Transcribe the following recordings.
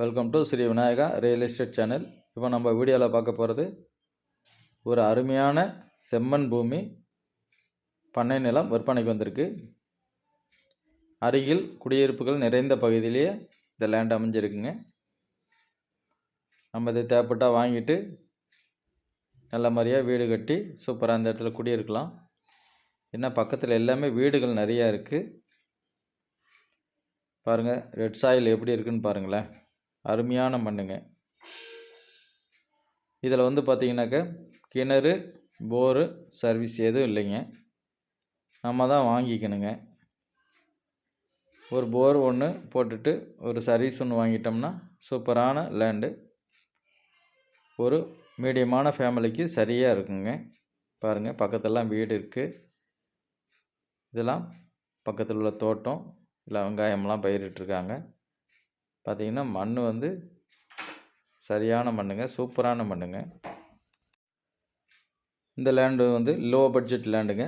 Welcome to Sri Vinayaka real estate channel இப்போ நம்ம வீடியோவில் பார்க்க போகிறது ஒரு அருமையான செம்மண் பூமி பண்ணை நிலம் விற்பனைக்கு வந்திருக்கு. அருகில் குடியிருப்புகள் நிறைந்த பகுதியிலேயே இந்த லேண்ட் அமைஞ்சிருக்குங்க. நம்ம இது தேவைப்பட்டால் வாங்கிட்டு நல்ல மாதிரியாக வீடு கட்டி சூப்பராக அந்த இடத்துல குடியிருக்கலாம். என்ன பக்கத்தில் எல்லாமே வீடுகள் நிறையா இருக்குது பாருங்கள் ரெட் சாயில் எப்படி இருக்குன்னு பாருங்களேன். அருமையான மண்ணுங்க. இதில் வந்து பார்த்தீங்கன்னாக்க கிணறு போரு சர்வீஸ் எதுவும் இல்லைங்க. நம்ம தான் வாங்கிக்கணுங்க. ஒரு போர் ஒன்று போட்டுட்டு ஒரு சர்வீஸ் ஒன்று வாங்கிட்டோம்னா சூப்பரான லேண்டு. ஒரு மீடியமான ஃபேமிலிக்கு சரியாக இருக்குங்க. பாருங்கள் பக்கத்துலலாம் வீடு இருக்குது இதெல்லாம் பக்கத்தில் உள்ள தோட்டம் இல்லை வெங்காயம்லாம் பயிரிட்டுருக்காங்க. பார்த்திங்கன்னா மண் வந்து சரியான மண்ணுங்க சூப்பரான மண்ணுங்க. இந்த லேண்டு வந்து லோ பட்ஜெட் லேண்டுங்க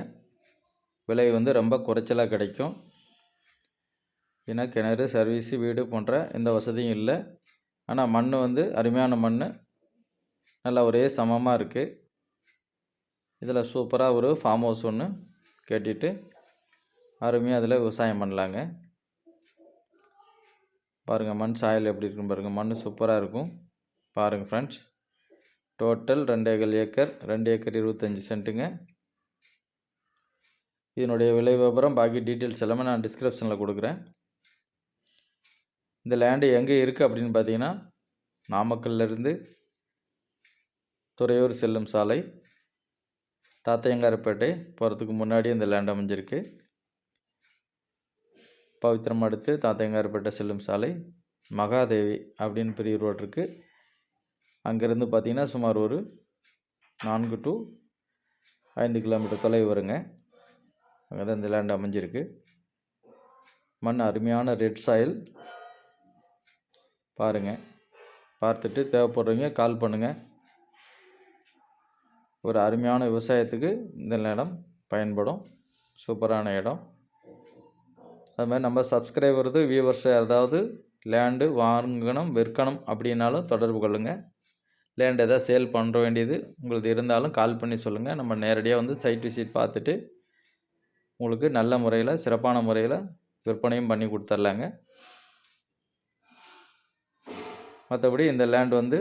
விலை வந்து ரொம்ப குறைச்சலாக கிடைக்கும். ஏன்னா கிணறு சர்வீஸு வீடு போன்ற எந்த வசதியும் இல்லை. ஆனால் மண் வந்து அருமையான மண் நல்லா ஒரே சமமாக இருக்குது இதில் சூப்பராக ஒரு ஃபார்ம் ஹவுஸ் ஒன்று கட்டிட்டு அருமையாக அதில் விவசாயம் பண்ணலாங்க. பாருங்கள் மண் சாயல் எப்படி இருக்குன்னு பாருங்கள் மண் சூப்பராக இருக்கும். பாருங்கள் ஃப்ரெண்ட்ஸ் டோட்டல் ரெண்டு ஏக்கர் ஏக்கர் ரெண்டு ஏக்கர் இருபத்தஞ்சி சென்ட்டுங்க. இதனுடைய விலை விவரம் பாக்கி டீட்டெயில்ஸ் எல்லாமே நான் டிஸ்கிரிப்ஷனில் கொடுக்குறேன். இந்த லேண்டு எங்கே இருக்குது அப்படின்னு பார்த்தீங்கன்னா நாமக்கல்லேருந்து துறையூர் செல்லும் சாலை தாத்தையங்காரப்பேட்டை போகிறதுக்கு முன்னாடி இந்த லேண்ட் அமைஞ்சிருக்கு. பவித்திரம் அடுத்து தாத்தையங்கார்பேட்டை செல்லும் சாலை மகாதேவி அப்படின்னு பெரிய ரோடு இருக்குது அங்கேருந்து பார்த்திங்கன்னா சுமார் ஒரு நான்கு டு ஐந்து கிலோமீட்டர் தொலைவு வருங்க. அங்கே தான் இந்த லேண்ட் அமைஞ்சிருக்கு. மண் அருமையான ரெட் சாயில் பாருங்கள் பார்த்துட்டு தேவைப்படுறவங்க கால் பண்ணுங்கள் ஒரு அருமையான விவசாயத்துக்கு இந்த இடம் பயன்படும். சூப்பரான இடம். அது மாதிரி நம்ம சப்ஸ்கிரைபர்து வியூவர்ஸ் ஏதாவது லேண்டு வாங்கணும் விற்கணும் அப்படின்னாலும் தொடர்பு கொள்ளுங்கள் லேண்ட் எதாவது சேல் பண்ணுற வேண்டியது உங்களுக்கு இருந்தாலும் கால் பண்ணி சொல்லுங்கள் நம்ம நேரடியாக வந்து சைட் விசிட் பார்த்துட்டு உங்களுக்கு நல்ல முறையில் சிறப்பான முறையில் விற்பனையும் பண்ணி கொடுத்துர்லாங்க. மற்றபடி இந்த லேண்ட் வந்து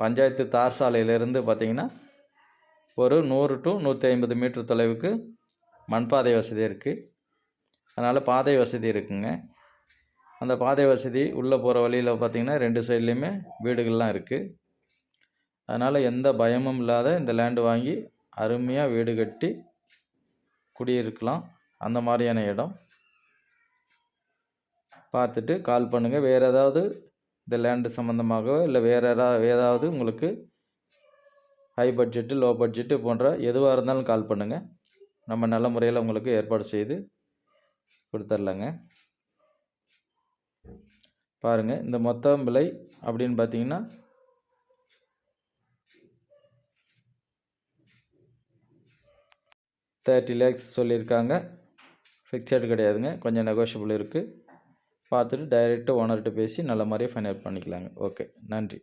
பஞ்சாயத்து தார் சாலையிலேருந்து பார்த்திங்கன்னா ஒரு நூறு டு நூற்றி ஐம்பது மீட்டர் தொலைவுக்கு மண்பாதை வசதி இருக்குது அதனால் பாதை வசதி இருக்குங்க. அந்த பாதை வசதி உள்ளே போகிற வழியில் பார்த்திங்கன்னா ரெண்டு சைட்லேயுமே வீடுகள்லாம் இருக்குது அதனால் எந்த பயமும் இல்லாத இந்த லேண்டு வாங்கி அருமையாக வீடு கட்டி குடியிருக்கலாம். அந்த மாதிரியான இடம். பார்த்துட்டு கால் பண்ணுங்கள் வேறு ஏதாவது இந்த லேண்டு சம்மந்தமாகவோ இல்லை வேறு ஏதாவது ஏதாவது உங்களுக்கு ஹை பட்ஜெட்டு லோ பட்ஜெட்டு போன்ற எதுவாக இருந்தாலும் கால் பண்ணுங்கள் நம்ம நல்ல முறையில் உங்களுக்கு ஏற்பாடு செய்து கொடுத்துர்லாங்க. பாருங்கள் இந்த மொத்த விலை அப்படின்னு பார்த்தீங்கன்னா தேர்ட்டி லேக்ஸ் சொல்லியிருக்காங்க. ஃபிக்ஸட் கிடையாதுங்க கொஞ்சம் நெகோஷியபிள் இருக்குது பார்த்துட்டு டைரெக்டாக ஓனர்கிட்ட பேசி நல்ல மாதிரியே ஃபைனல் பண்ணிக்கலாங்க. ஓகே நன்றி.